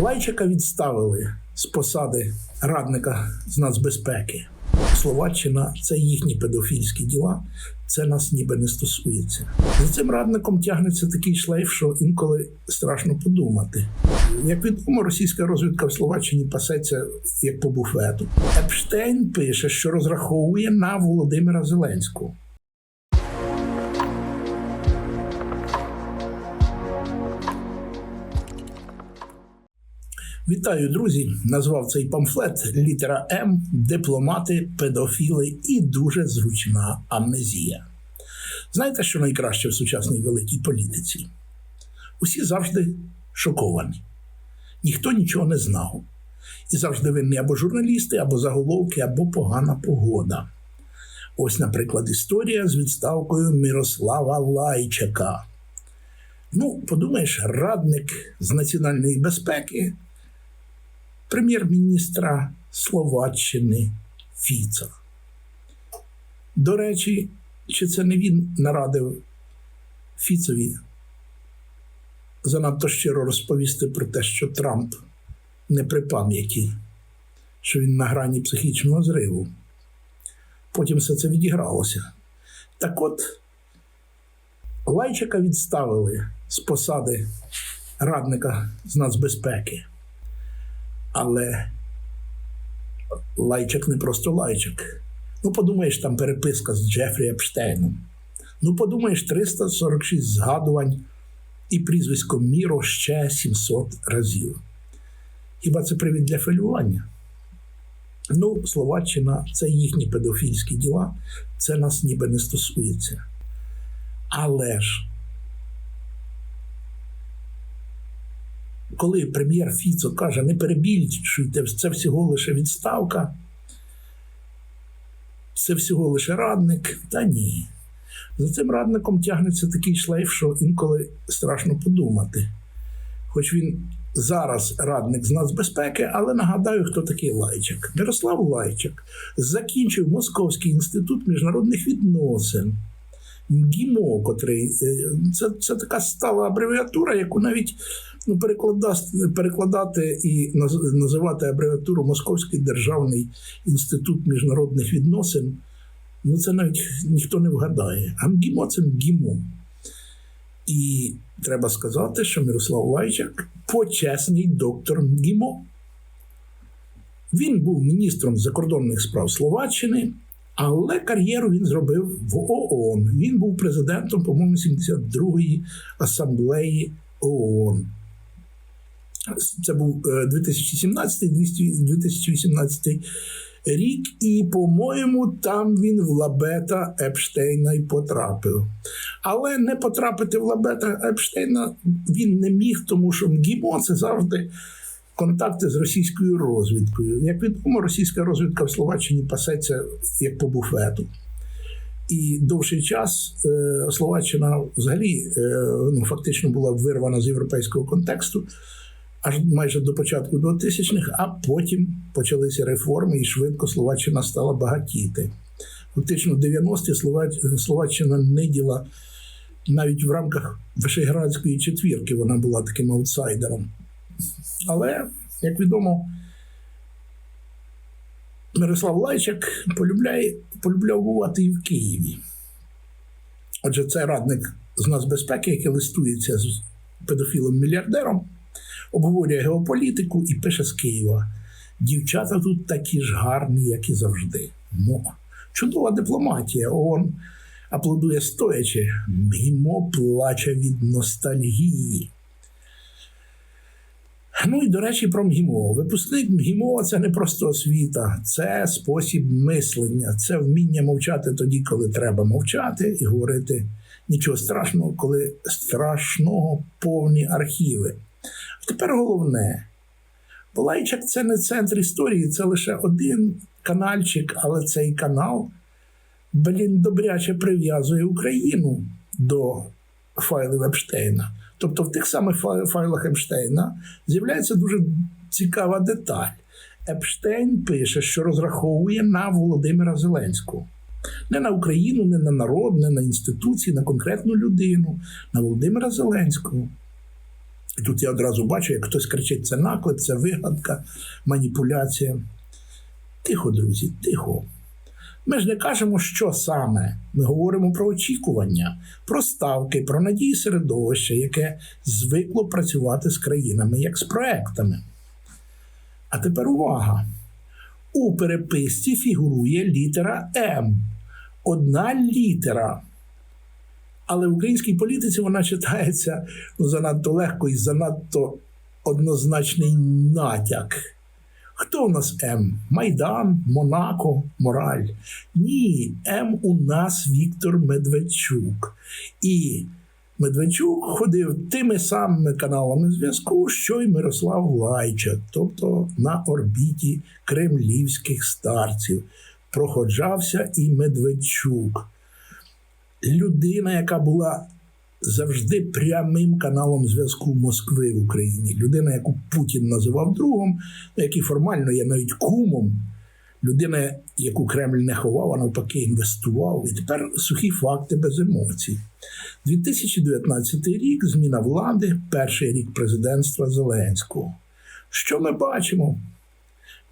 Лайчика відставили з посади радника з нацбезпеки. Словаччина це їхні педофільські діла, це нас ніби не стосується. За цим радником тягнеться такий шлейф, що інколи страшно подумати. Як відомо, російська розвідка в Словаччині пасеться як по буфету. Епштейн пише, що розраховує на Володимира Зеленського. Вітаю, друзі! Назвав цей памфлет літера М, дипломати, педофіли і дуже зручна амнезія. Знаєте, що найкраще в сучасній великій політиці? Усі завжди шоковані. Ніхто нічого не знав. І завжди винні або журналісти, або заголовки, або погана погода. Ось, наприклад, історія з відставкою Мирослава Лайчака. Ну, подумаєш, радник з національної безпеки прем'єр-міністра Словаччини Фіца. До речі, чи це не він нарадив Фіцові занадто щиро розповісти про те, що Трамп не при пам'яті, що він на грані психічного зриву. Потім все це відігралося. Так от, Лайчика відставили з посади радника з нацбезпеки. Але лайчик не просто лайчик. Ну, подумаєш, там переписка з Джефрі Епштейном. Ну, подумаєш, 346 згадувань і прізвисько Міро ще 700 разів. Хіба це привід для хвилювання? Ну, Словаччина це їхні педофільські діла, це нас ніби не стосується. Але ж коли прем'єр Фіцо каже, не перебільшуйте, це всього лише відставка, це всього лише радник, та ні. За цим радником тягнеться такий шлейф, що інколи страшно подумати. Хоч він зараз радник з нацбезпеки, але нагадаю, хто такий Лайчак. Мирослав Лайчак закінчив Московський інститут міжнародних відносин. МГІМО, котрий це, це така стала абревіатура, яку навіть ну, перекладати і називати абревіатуру Московський державний інститут міжнародних відносин. Ну, це навіть ніхто не вгадає. А МГІМО це МГІМО. І треба сказати, що Мирослав Лайчак почесний доктор МГІМО. Він був міністром закордонних справ Словаччини. Але кар'єру він зробив в ООН. Він був президентом, по-моєму, 72-ї асамблеї ООН. Це був 2017-2018 рік, і, по-моєму, там він в Лабета Епштейна й потрапив. Але не потрапити в Лабета Епштейна він не міг, тому що МГІМО це завжди контакти з російською розвідкою. Як відомо, російська розвідка в Словаччині пасеться як по буфету. І довший час е, Словаччина взагалі е, ну, фактично була вирвана з європейського контексту аж майже до початку 2000-х, а потім почалися реформи, і швидко Словаччина стала багатіти. Фактично, в 90-ті Словаччина не діла навіть в рамках Вишеградської четвірки, вона була таким аутсайдером. Але, як відомо, Мирослав Лайчак полюбляє, полюбляв бувати і в Києві. Отже, це радник з нацбезпеки, який листується з педофілом-мільярдером, обговорює геополітику і пише з Києва. Дівчата тут такі ж гарні, як і завжди. Ну, чудова дипломатія. ООН аплодує стоячи, Мімо плаче від ностальгії. Ну і до речі, про МГІМО. Випускник МГІМО це не просто освіта, це спосіб мислення, це вміння мовчати тоді, коли треба мовчати, і говорити нічого страшного, коли страшного повні архіви. А тепер головне. Балайчак це не центр історії, це лише один канальчик, але цей канал, блін, добряче прив'язує Україну до файлів Епштейна. Тобто в тих самих файлах Епштейна з'являється дуже цікава деталь. Епштейн пише, що розраховує на Володимира Зеленського. Не на Україну, не на народ, не на інституції, на конкретну людину, на Володимира Зеленського. І тут я одразу бачу, як хтось кричить: це наклеп, це вигадка, маніпуляція. Тихо, друзі, тихо. Ми ж не кажемо, що саме. Ми говоримо про очікування, про ставки, про надії середовища, яке звикло працювати з країнами як з проектами. А тепер увага! У переписці фігурує літера М. Одна літера. Але в українській політиці вона читається ну, занадто легко і занадто однозначний натяк. Хто у нас М? Майдан, Монако, Мораль? Ні, М у нас Віктор Медведчук. І Медведчук ходив тими самими каналами зв'язку, що й Мирослав Лайчак, тобто на орбіті кремлівських старців. Проходжався і Медведчук. Людина, яка була завжди прямим каналом зв'язку Москви в Україні. Людина, яку Путін називав другом, який формально є навіть кумом. Людина, яку Кремль не ховав, а навпаки, інвестував. І тепер сухі факти без емоцій. 2019 рік зміна влади, перший рік президентства Зеленського. Що ми бачимо?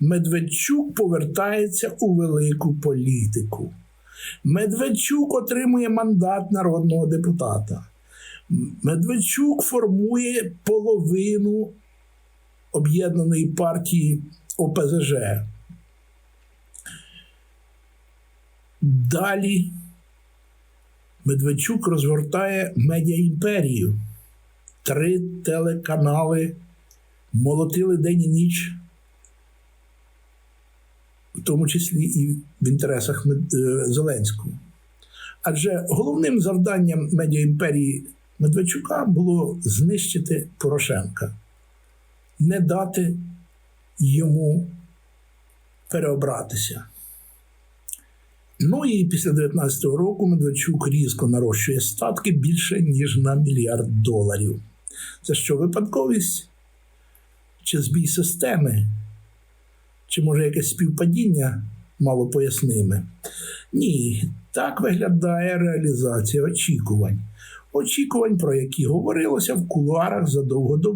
Медведчук повертається у велику політику. Медведчук отримує мандат народного депутата. Медведчук формує половину об'єднаної партії ОПЗЖ. Далі Медведчук розгортає медіаімперію. Три телеканали молотили день і ніч, в тому числі і в інтересах Зеленського. Адже головним завданням медіаімперії Медведчука було знищити Порошенка, не дати йому переобратися. Ну і після 19-го року Медведчук різко нарощує статки більше, ніж на мільярд доларів. Це що, випадковість? Чи збій системи? Чи може якесь співпадіння малопоясниме? Ні, так виглядає реалізація очікувань. Очікувань, про які говорилося в кулуарах задовго до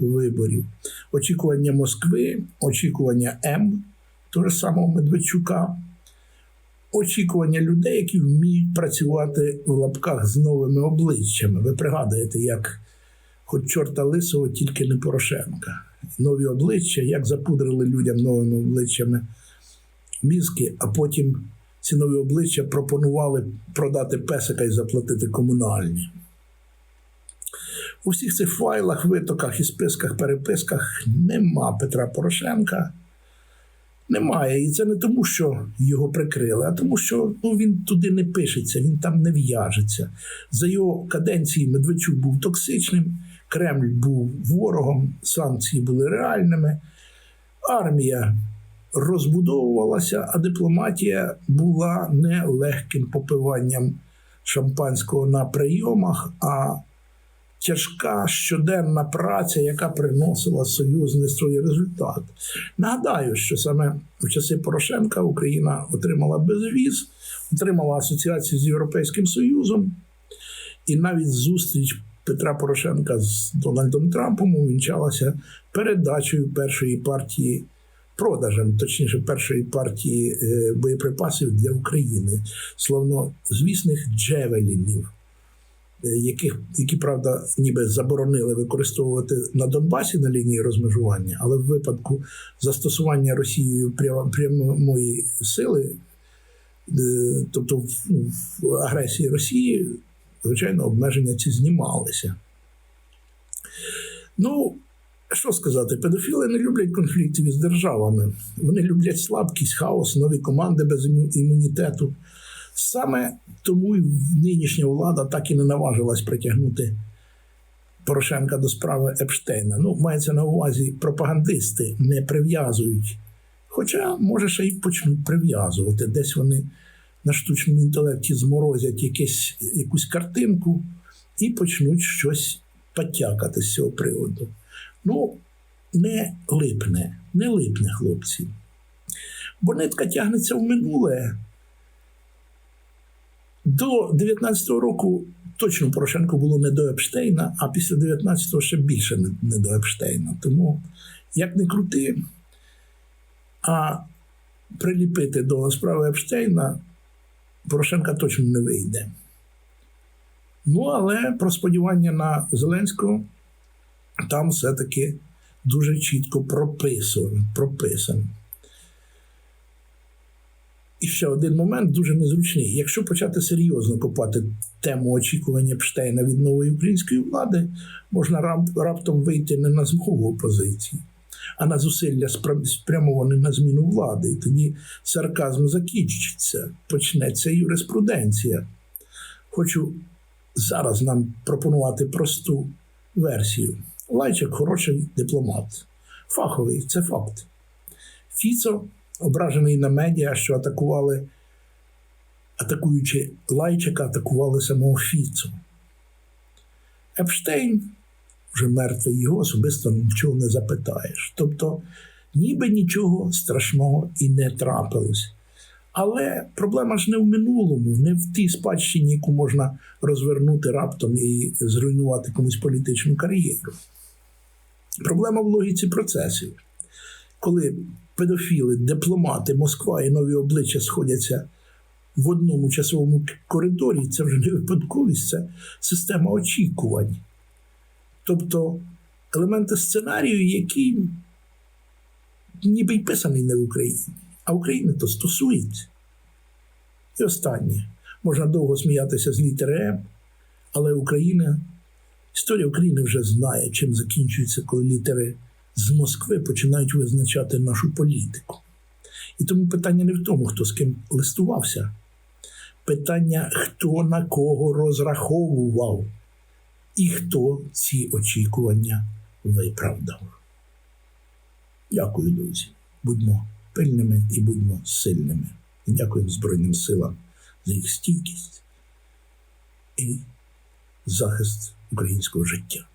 виборів. Очікування Москви, очікування М, того ж самого Медведчука очікування людей, які вміють працювати в лапках з новими обличчями. Ви пригадуєте, як хоч чорта лисого, тільки не Порошенка. Нові обличчя, як запудрили людям новими обличчями мізки, а потім ці нові обличчя пропонували продати песика і заплатити комунальні. У всіх цих файлах, витоках і списках, переписках нема Петра Порошенка. Немає. І це не тому, що його прикрили, а тому, що ну, він туди не пишеться, він там не в'яжеться. За його каденції Медведчук був токсичним, Кремль був ворогом, санкції були реальними, армія розбудовувалася, а дипломатія була не легким попиванням шампанського на прийомах, а тяжка щоденна праця, яка приносила союзництво і результат. Нагадаю, що саме в часи Порошенка Україна отримала безвіз, отримала асоціацію з Європейським Союзом, і навіть зустріч Петра Порошенка з Дональдом Трампом увінчалася передачею першої партії. Продажем, точніше, першої партії е, боєприпасів для України, словно звісних джевелінів. Е, яких, які, правда, ніби заборонили використовувати на Донбасі на лінії розмежування, але в випадку застосування Росією прямої сили, е, тобто в агресії Росії, звичайно, обмеження ці знімалися. Ну, що сказати, педофіли не люблять конфліктів із державами. Вони люблять слабкість, хаос, нові команди без імунітету. Саме тому й нинішня влада так і не наважилась притягнути Порошенка до справи Епштейна. Ну, мається на увазі, пропагандисти не прив'язують. Хоча, може, ще й почнуть прив'язувати. Десь вони на штучному інтелекті зморозять якесь, якусь картинку і почнуть щось потякати з цього приводу. Ну, не липне, не липне, хлопці. Бо нитка тягнеться в минуле. До 19-го року точно Порошенко було не до Епштейна, а після 19-го ще більше не, до Епштейна. Тому як не крути, а приліпити до справи Епштейна Порошенка точно не вийде. Ну, але про сподівання на Зеленського там все-таки дуже чітко прописано. прописано. І ще один момент дуже незручний. Якщо почати серйозно копати тему очікування Епштейна від нової української влади, можна раптом вийти не на змову опозиції, а на зусилля спрям- спрямовані на зміну влади. І тоді сарказм закінчиться, почнеться юриспруденція. Хочу зараз нам пропонувати просту версію. Лайчик хороший дипломат. Фаховий, це факт. Фіцо ображений на медіа, що атакували, атакуючи Лайчика, атакували самого Фіцо. Епштейн, вже мертвий, його особисто нічого не запитаєш. Тобто, ніби нічого страшного і не трапилось. Але проблема ж не в минулому, не в тій спадщині, яку можна розвернути раптом і зруйнувати комусь політичну кар'єру. Проблема в логіці процесів. Коли педофіли, дипломати, Москва і нові обличчя сходяться в одному часовому коридорі, це вже не випадковість, це система очікувань. Тобто елементи сценарію, які ніби й писаний не в Україні, а України то стосується. І останнє. Можна довго сміятися з літери М, але Україна, історія України вже знає, чим закінчується, коли літери з Москви починають визначати нашу політику. І тому питання не в тому, хто з ким листувався. Питання, хто на кого розраховував, і хто ці очікування виправдав. Дякую, друзі. Будьмо пильними і будьмо сильними. І дякуємо Збройним силам за їх стійкість і захист українського життя.